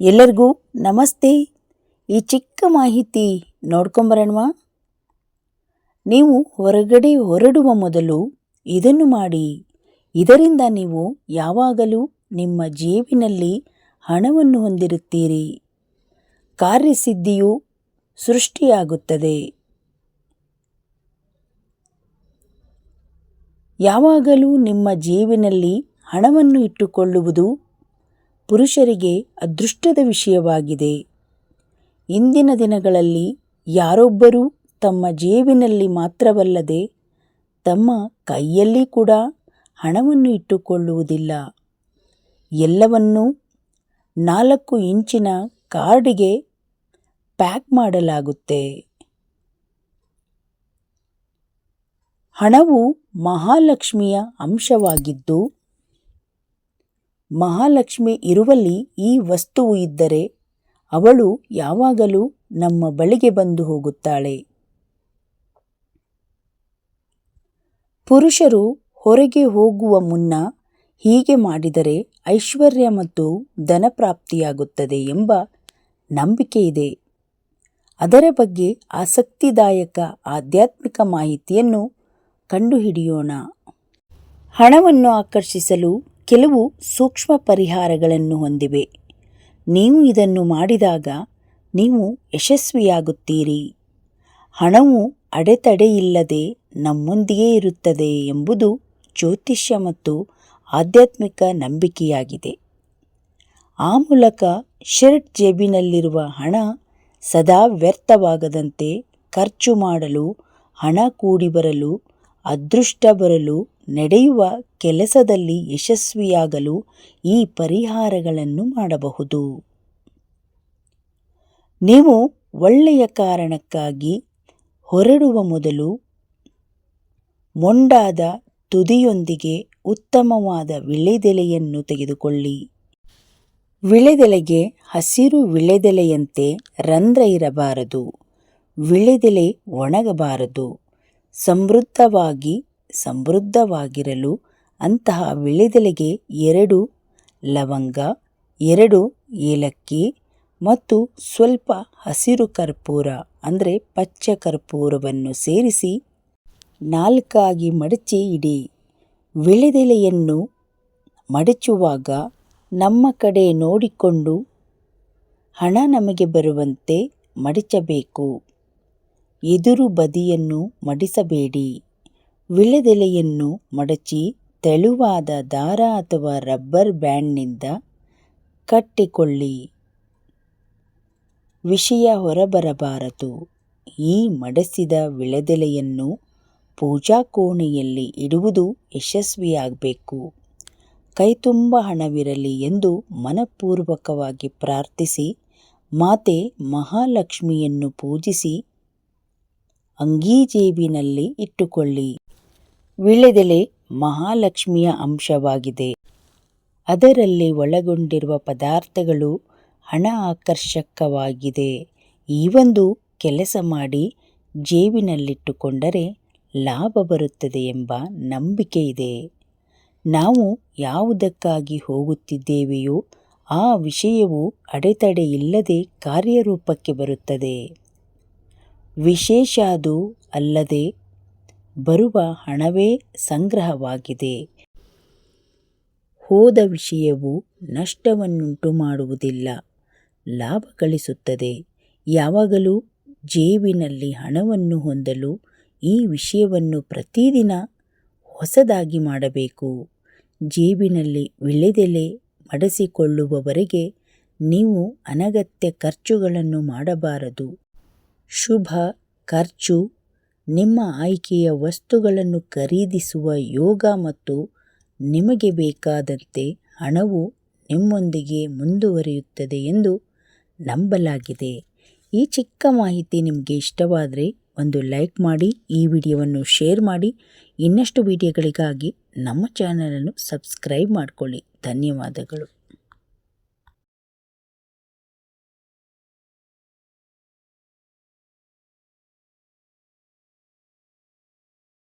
ಎಲ್ಲರಿಗೂ ನಮಸ್ತೆ. ಈ ಚಿಕ್ಕ ಮಾಹಿತಿ ನೋಡ್ಕೊಂಬರೋಣವಾ? ನೀವು ಹೊರಗಡೆ ಹೊರಡುವ ಮೊದಲು ಇದನ್ನು ಮಾಡಿ. ಇದರಿಂದ ನೀವು ಯಾವಾಗಲೂ ನಿಮ್ಮ ಜೇಬಿನಲ್ಲಿ ಹಣವನ್ನು ಹೊಂದಿರುತ್ತೀರಿ. ಕಾರ್ಯಸಿದ್ಧಿಯು ಸೃಷ್ಟಿಯಾಗುತ್ತದೆ. ಯಾವಾಗಲೂ ನಿಮ್ಮ ಜೇಬಿನಲ್ಲಿ ಹಣವನ್ನು ಇಟ್ಟುಕೊಳ್ಳುವುದು ಪುರುಷರಿಗೆ ಅದೃಷ್ಟದ ವಿಷಯವಾಗಿದೆ. ಇಂದಿನ ದಿನಗಳಲ್ಲಿ ಯಾರೊಬ್ಬರೂ ತಮ್ಮ ಜೇಬಿನಲ್ಲಿ ಮಾತ್ರವಲ್ಲದೆ ತಮ್ಮ ಕೈಯಲ್ಲಿ ಕೂಡ ಹಣವನ್ನು ಇಟ್ಟುಕೊಳ್ಳುವುದಿಲ್ಲ. ಎಲ್ಲವನ್ನೂ ನಾಲ್ಕು ಇಂಚಿನ ಕಾರ್ಡಿಗೆ ಪ್ಯಾಕ್ ಮಾಡಲಾಗುತ್ತೆ. ಹಣವು ಮಹಾಲಕ್ಷ್ಮಿಯ ಅಂಶವಾಗಿದ್ದು ಮಹಾಲಕ್ಷ್ಮಿ ಇರುವಲ್ಲಿ ಈ ವಸ್ತುವು ಇದ್ದರೆ ಅವಳು ಯಾವಾಗಲೂ ನಮ್ಮ ಬಳಿಗೆ ಬಂದು ಹೋಗುತ್ತಾಳೆ. ಪುರುಷರು ಹೊರಗೆ ಹೋಗುವ ಮುನ್ನ ಹೀಗೆ ಮಾಡಿದರೆ ಐಶ್ವರ್ಯ ಮತ್ತು ಧನಪ್ರಾಪ್ತಿಯಾಗುತ್ತದೆ ಎಂಬ ನಂಬಿಕೆ ಇದೆ. ಅದರ ಬಗ್ಗೆ ಆಸಕ್ತಿದಾಯಕ ಆಧ್ಯಾತ್ಮಿಕ ಮಾಹಿತಿಯನ್ನು ಕಂಡುಹಿಡಿಯೋಣ. ಹಣವನ್ನು ಆಕರ್ಷಿಸಲು ಕೆಲವು ಸೂಕ್ಷ್ಮ ಪರಿಹಾರಗಳನ್ನು ಹೊಂದಿವೆ. ನೀವು ಇದನ್ನು ಮಾಡಿದಾಗ ನೀವು ಯಶಸ್ವಿಯಾಗುತ್ತೀರಿ. ಹಣವು ಅಡೆತಡೆಯಿಲ್ಲದೆ ನಮ್ಮೊಂದಿಗೆ ಇರುತ್ತದೆ ಎಂಬುದು ಜ್ಯೋತಿಷ್ಯ ಮತ್ತು ಆಧ್ಯಾತ್ಮಿಕ ನಂಬಿಕೆಯಾಗಿದೆ. ಆ ಮೂಲಕ ಶರ್ಟ್ ಜೇಬಿನಲ್ಲಿರುವ ಹಣ ಸದಾ ವ್ಯರ್ಥವಾಗದಂತೆ ಖರ್ಚು ಮಾಡಲು, ಹಣ ಕೂಡಿ ಬರಲು ಅದೃಷ್ಟ ಬರಲು ನಡೆಯುವ ಕೆಲಸದಲ್ಲಿ ಯಶಸ್ವಿಯಾಗಲು ಈ ಪರಿಹಾರಗಳನ್ನು ಮಾಡಬಹುದು. ನೀವು ಒಳ್ಳೆಯ ಕಾರಣಕ್ಕಾಗಿ ಹೊರಡುವ ಮೊದಲು ಮೊಂಡಾದ ತುದಿಯೊಂದಿಗೆ ಉತ್ತಮವಾದ ವಿಳೆದೆಲೆಯನ್ನು ತೆಗೆದುಕೊಳ್ಳಿ. ವಿಳೆದೆಲೆಗೆ ಹಸಿರು ವಿಳೆದೆಲೆಯಂತೆ ರಂಧ್ರ ಇರಬಾರದು. ವಿಳೆದೆಲೆ ಒಣಗಬಾರದು. ಸಮೃದ್ಧವಾಗಿ ಸಮೃದ್ಧವಾಗಿರಲು ಅಂತಹ ವಿಳೆದೆಲೆಗೆ ಎರಡು ಲವಂಗ, ಎರಡು ಏಲಕ್ಕಿ ಮತ್ತು ಸ್ವಲ್ಪ ಹಸಿರು ಕರ್ಪೂರ ಅಂದರೆ ಪಚ್ಚ ಕರ್ಪೂರವನ್ನು ಸೇರಿಸಿ ನಾಲ್ಕಾಗಿ ಮಡಚಿ ಇಡಿ. ವಿಳೆದೆಲೆಯನ್ನು ಮಡಚುವಾಗ ನಮ್ಮ ಕಡೆ ನೋಡಿಕೊಂಡು ಹಣ ನಮಗೆ ಬರುವಂತೆ ಮಡಚಬೇಕು. ಎದುರು ಬದಿಯನ್ನು ಮಡಿಸಬೇಡಿ. ವಿಳೆದೆಲೆಯನ್ನು ಮಡಚಿ ತೆಳುವಾದ ದಾರ ಅಥವಾ ರಬ್ಬರ್ ಬ್ಯಾಂಡ್ನಿಂದ ಕಟ್ಟಿಕೊಳ್ಳಿ. ವಿಷಯ ಹೊರಬರಬಾರದು. ಈ ಮಡಸಿದ ವಿಳೆದೆಲೆಯನ್ನು ಪೂಜಾ ಕೋಣೆಯಲ್ಲಿ ಇಡುವುದು ಯಶಸ್ವಿಯಾಗಬೇಕು. ಕೈತುಂಬ ಹಣವಿರಲಿ ಎಂದು ಮನಪೂರ್ವಕವಾಗಿ ಪ್ರಾರ್ಥಿಸಿ, ಮಾತೆ ಮಹಾಲಕ್ಷ್ಮಿಯನ್ನು ಪೂಜಿಸಿ ಅಂಗೀಜೇಬಿನಲ್ಲಿ ಇಟ್ಟುಕೊಳ್ಳಿ. ವಿಳೆದೆಲೆ ಮಹಾಲಕ್ಷ್ಮಿಯ ಅಂಶವಾಗಿದೆ. ಅದರಲ್ಲಿ ಒಳಗೊಂಡಿರುವ ಪದಾರ್ಥಗಳು ಹಣ ಆಕರ್ಷಕವಾಗಿದೆ ಈ ಒಂದು ಕೆಲಸ ಮಾಡಿ ಜೇಬಿನಲ್ಲಿಟ್ಟುಕೊಂಡರೆ ಲಾಭ ಬರುತ್ತದೆ ಎಂಬ ನಂಬಿಕೆ ಇದೆ. ನಾವು ಯಾವುದಕ್ಕಾಗಿ ಹೋಗುತ್ತಿದ್ದೇವೆಯೋ ಆ ವಿಷಯವು ಅಡೆತಡೆ ಇಲ್ಲದೆ ಕಾರ್ಯರೂಪಕ್ಕೆ ಬರುತ್ತದೆ. ವಿಶೇಷ ಅದು ಅಲ್ಲದೆ ಬರುವ ಹಣವೇ ಸಂಗ್ರಹವಾಗಿದೆ. ಹೋದ ವಿಷಯವು ನಷ್ಟವನ್ನುಂಟು ಮಾಡುವುದಿಲ್ಲ ಲಾಭ ಗಳಿಸುತ್ತದೆ. ಯಾವಾಗಲೂ ಜೇಬಿನಲ್ಲಿ ಹಣವನ್ನು ಹೊಂದಲು ಈ ವಿಷಯವನ್ನು ಪ್ರತಿದಿನ ಹೊಸದಾಗಿ ಮಾಡಬೇಕು. ಜೇಬಿನಲ್ಲಿ ವಿಳೆದೆಲೆ ಮಡಸಿಕೊಳ್ಳುವವರೆಗೆ ನೀವು ಅನಗತ್ಯ ಖರ್ಚುಗಳನ್ನು ಮಾಡಬಾರದು. ಶುಭ, ಖರ್ಚು ನಿಮ್ಮ ಆಯ್ಕೆಯ ವಸ್ತುಗಳನ್ನು ಖರೀದಿಸುವ ಯೋಗ ಮತ್ತು ನಿಮಗೆ ಬೇಕಾದಂತೆ ಹಣವು ನಿಮ್ಮೊಂದಿಗೆ ಮುಂದುವರಿಯುತ್ತದೆ ಎಂದು ನಂಬಲಾಗಿದೆ. ಈ ಚಿಕ್ಕ ಮಾಹಿತಿ ನಿಮಗೆ ಇಷ್ಟವಾದರೆ ಒಂದು ಲೈಕ್ ಮಾಡಿ, ಈ ವಿಡಿಯೋವನ್ನು ಶೇರ್ ಮಾಡಿ. ಇನ್ನಷ್ಟು ವಿಡಿಯೋಗಳಿಗಾಗಿ ನಮ್ಮ ಚಾನಲನ್ನು ಸಬ್ಸ್ಕ್ರೈಬ್ ಮಾಡಿಕೊಳ್ಳಿ. ಧನ್ಯವಾದಗಳು.